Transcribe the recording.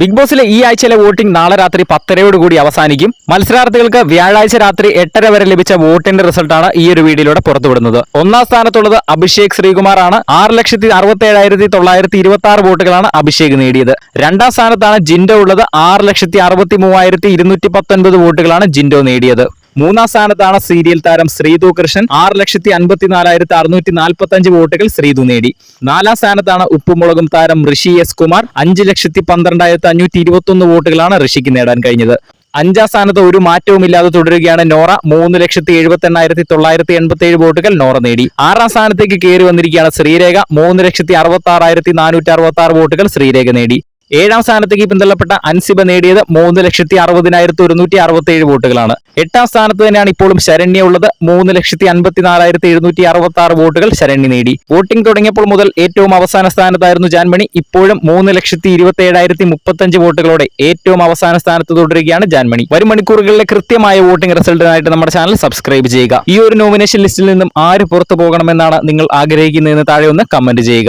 Big ബോസിലെ ഈ ആഴ്ചയിലെ voting നാളെ രാത്രി പത്തരയോട് കൂടി അവസാനിക്കും. മത്സരാർത്ഥികൾക്ക് വ്യാഴാഴ്ച രാത്രി എട്ടര വരെ ലഭിച്ച വോട്ടിന്റെ റിസൾട്ടാണ് ഈ ഒരു വീഡിയോയിലൂടെ പുറത്തുവിടുന്നത്. ഒന്നാം സ്ഥാനത്തുള്ളത് അഭിഷേക് ശ്രീകുമാർ ആണ് ആറ് ലക്ഷത്തി അറുപത്തി തൊള്ളായിരത്തി ഇരുപത്തി ആറ് വോട്ടുകളാണ് അഭിഷേക് നേടിയത്. രണ്ടാം സ്ഥാനത്താണ് ജിൻഡോ ഉള്ളത്. ആറ് ലക്ഷത്തി അറുപത്തി മൂവായിരത്തി ഇരുന്നൂറ്റി പത്തൊൻപത് വോട്ടുകളാണ് ജിൻഡോ നേടിയത്. മൂന്നാം സ്ഥാനത്താണ് സീരിയൽ താരം ശ്രീതു കൃഷ്ണൻ. ആറ് ലക്ഷത്തി അൻപത്തിനാലായിരത്തി അറുന്നൂറ്റി നാൽപ്പത്തി അഞ്ച് വോട്ടുകൾ ശ്രീതു നേടി. നാലാം സ്ഥാനത്താണ് ഉപ്പുമുളകും താരം ഋഷി എസ് കുമാർ. അഞ്ച് ലക്ഷത്തി പന്ത്രണ്ടായിരത്തി അഞ്ഞൂറ്റി ഇരുപത്തി ഒന്ന് വോട്ടുകളാണ് ഋഷിക്ക് നേടാൻ കഴിഞ്ഞത്. അഞ്ചാം സ്ഥാനത്ത് ഒരു മാറ്റവുമില്ലാതെ തുടരുകയാണ് നോറ. മൂന്ന് ലക്ഷത്തി എഴുപത്തി എണ്ണായിരത്തി തൊള്ളായിരത്തി എൺപത്തി ഏഴ് വോട്ടുകൾ നോറ നേടി. ആറാം സ്ഥാനത്തേക്ക് കയറി വന്നിരിക്കുകയാണ് ശ്രീരേഖ. മൂന്ന് ലക്ഷത്തി അറുപത്തി ആറായിരത്തി നാനൂറ്റി അറുപത്തി ആറ് വോട്ടുകൾ ശ്രീരേഖ നേടി. ഏഴാം സ്ഥാനത്തേക്ക് പിന്തള്ളപ്പെട്ട അൻസിബ നേടിയത് മൂന്ന് ലക്ഷത്തി അറുപതിനായിരത്തി ഒരുന്നൂറ്റി അറുപത്തി ഏഴ് വോട്ടുകളാണ്. എട്ടാം സ്ഥാനത്ത് തന്നെയാണ് ഇപ്പോഴും ശരണ്യ ഉള്ളത്. മൂന്ന് ലക്ഷത്തി അൻപത്തി നാലായിരത്തി എഴുന്നൂറ്റി അറുപത്തി ആറ് വോട്ടുകൾ ശരണ്യ നേടി. വോട്ടിംഗ് തുടങ്ങിയപ്പോൾ മുതൽ ഏറ്റവും അവസാന സ്ഥാനത്തായിരുന്നു ജാൻമണി. ഇപ്പോഴും മൂന്ന് ലക്ഷത്തി ഇരുപത്തി ഏഴായിരത്തി മുപ്പത്തഞ്ച് വോട്ടുകളോടെ ഏറ്റവും അവസാന സ്ഥാനത്ത് തുടരുകയാണ് ജാൻമണി. വരും മണിക്കൂറുകളിലെ കൃത്യമായ വോട്ടിംഗ് റിസൾട്ടിനായിട്ട് നമ്മുടെ ചാനൽ സബ്സ്ക്രൈബ് ചെയ്യുക. ഈ ഒരു നോമിനേഷൻ ലിസ്റ്റിൽ നിന്നും ആര് പുറത്തു പോകണമെന്നാണ് നിങ്ങൾ ആഗ്രഹിക്കുന്നതെന്ന് താഴെ ഒന്ന് കമന്റ് ചെയ്യുക.